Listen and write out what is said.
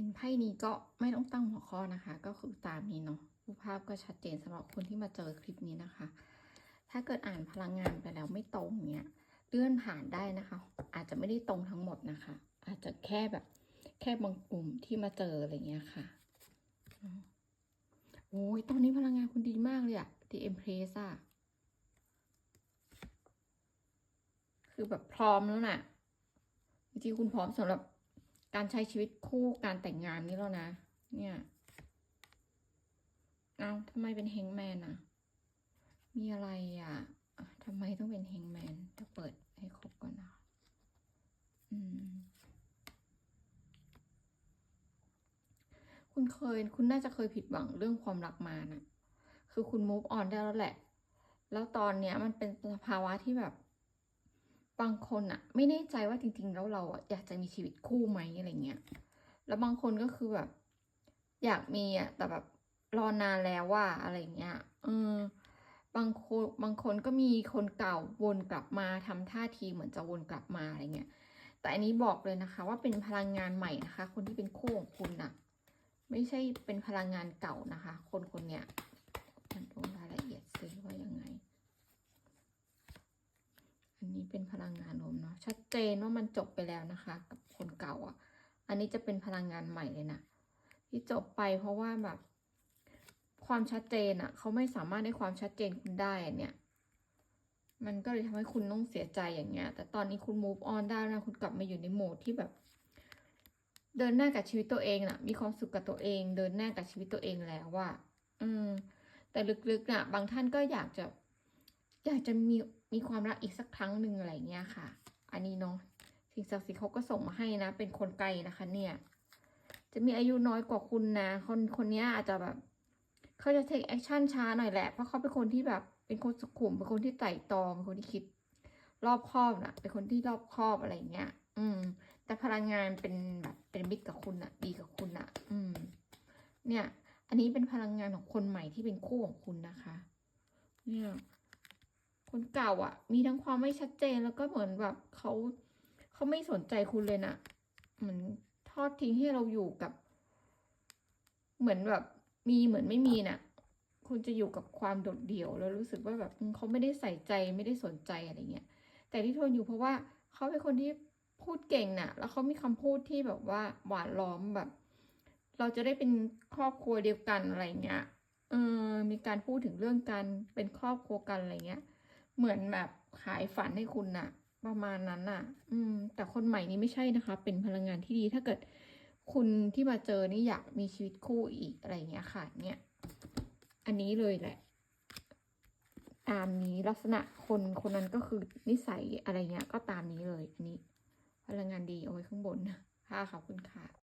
ห็นไพ่นี้ก็ไม่ต้องตั้งหัวข้อนะคะ ก็คือตามนี้เนาะรูปภาพก็ชัดเจนสำหรับคนที่มาเจอคลิปนี้นะคะ ถ้าเกิดอ่านพลังงานไปแล้วไม่ตรงเนี้ยเลื่อนผ่านได้นะคะ อาจจะไม่ได้ตรงทั้งหมดนะคะ อาจจะแค่แบบ แค่บางกลุ่มที่มาเจออะไรเงี้ยค่ะโอ้ยตอนนี้พลังงานคุณดีมากเลยอะ The Empress อะคือแบบพร้อมแล้วน่ะจริงๆคุณพร้อมสำหรับ การใช้ชีวิตคู่การแต่งงานนี้แล้วนะ เนี่ย เอาทำไมเป็นเฮงแมนอะมีอะไรอะทำไมต้องเป็นเฮงแมนจะเปิดให้ครบก่อนนะอืม คุณเคย คุณน่าจะเคยผิดหวังเรื่องความรักมานะคือคุณ move on ได้แล้วแหละ แล้วตอนเนี้ยมันเป็นสภาวะที่แบบ บางคนอะไม่แน่ใจว่าจริง ๆ แล้วเราอะอยากจะมีชีวิตคู่ไหมอะไรเงี้ย แล้วบางคนก็คือแบบ อยากมีอะแต่แบบรอนานแล้วว่าอะไรเงี้ยเออบางคนบางคนก็มีคนเก่าวนกลับมาทำท่าทีเหมือนจะวนกลับมาอะไรเงี้ย แต่อันนี้บอกเลยนะคะ ว่าเป็นพลังงานใหม่นะคะ คนที่เป็นคู่ของคุณอะไม่ใช่เป็นพลังงานเก่านะคะ คนคนเนี้ยมันดูรายละเอียดซิว่ายังไง อันนี้ เป็นพลังงานรวมเนาะชัดเจนว่ามันจบไปแล้วนะคะ กับคนเก่าอะ อันนี้จะเป็นพลังงานใหม่เลยนะที่จบไปเพราะว่าแบบ ความชัดเจนอะ เขาไม่สามารถได้ความชัดเจนคุณได้เนี่ย มันก็เลยทำให้คุณต้องเสียใจอย่างเงี้ย แต่ตอนนี้คุณ move on ได้นะคุณกลับมาอยู่ในโหมดที่แบบ เดินหน้ากับชีวิตตัวเองน่ะ มีความสุขกับตัวเอง เดินหน้ากับชีวิตตัวเองแล้วว่า อืม แต่ลึกๆน่ะ บางท่านก็อยากจะ อยากจะมีมีความรักอีกสักครั้งหนึ่งอะไรเงี้ยค่ะ อันนี้เนาะสิ่งศักดิ์สิทธิ์เขาก็ส่งมาให้นะ เป็นคนไกลนะคะ เนี่ย จะมีอายุน้อยกว่าคุณนะ คนคนนี้อาจจะแบบเขาจะ take action ช้าหน่อยแหละ เพราะเขาเป็นคนที่แบบเป็นคนสุขุม เป็นคนที่ไต่ตองเป็นคนที่คิดรอบคอบนะเป็นคนที่รอบคอบอะไรเงี้ย อืม แต่พลังงานเป็นแบบเป็นมิตรกับคุณอะดีกับคุณอะอืม เนี่ย อันนี้เป็นพลังงานของคนใหม่ที่เป็นคู่ของคุณนะคะ เนี่ย คนเก่าอะ มีทั้งความไม่ชัดเจนแล้วก็เหมือนแบบเขาเขาไม่สนใจคุณเลยนะเหมือนทอดทิ้งให้เราอยู่กับ เหมือนแบบ มีเหมือนไม่มีน่ะ คุณจะอยู่กับความโดดเดี่ยว แล้วรู้สึกว่าแบบเขาไม่ได้ใส่ใจไม่ได้สนใจอะไรเงี้ยแต่ที่ทนอยู่เพราะว่าเขาเป็นคนที่พูดเก่งน่ะ แล้วเขามีคำพูดที่แบบว่าหวานล้อมแบบ เราจะได้เป็นครอบครัวเดียวกันอะไรเงี้ยเออมีการพูดถึงเรื่องการเป็นครอบครัวกันอะไรเงี้ย เหมือนแบบขายฝันให้คุณน่ะ ประมาณนั้นน่ะ อืม แต่คนใหม่นี้ไม่ใช่นะคะ เป็นพลังงานที่ดี ถ้าเกิดคุณที่มาเจอนี่อยากมีชีวิตคู่อีกอะไรเงี้ยค่ะ เนี่ย อันนี้เลยแหละ ตามนี้ลักษณะคนคนนั้นก็คือนิสัยอะไรเงี้ย ก็ตามนี้เลย อันนี้ พลังงานดีเอาไว้ข้างบนนะค่ะขอบคุณค่ะ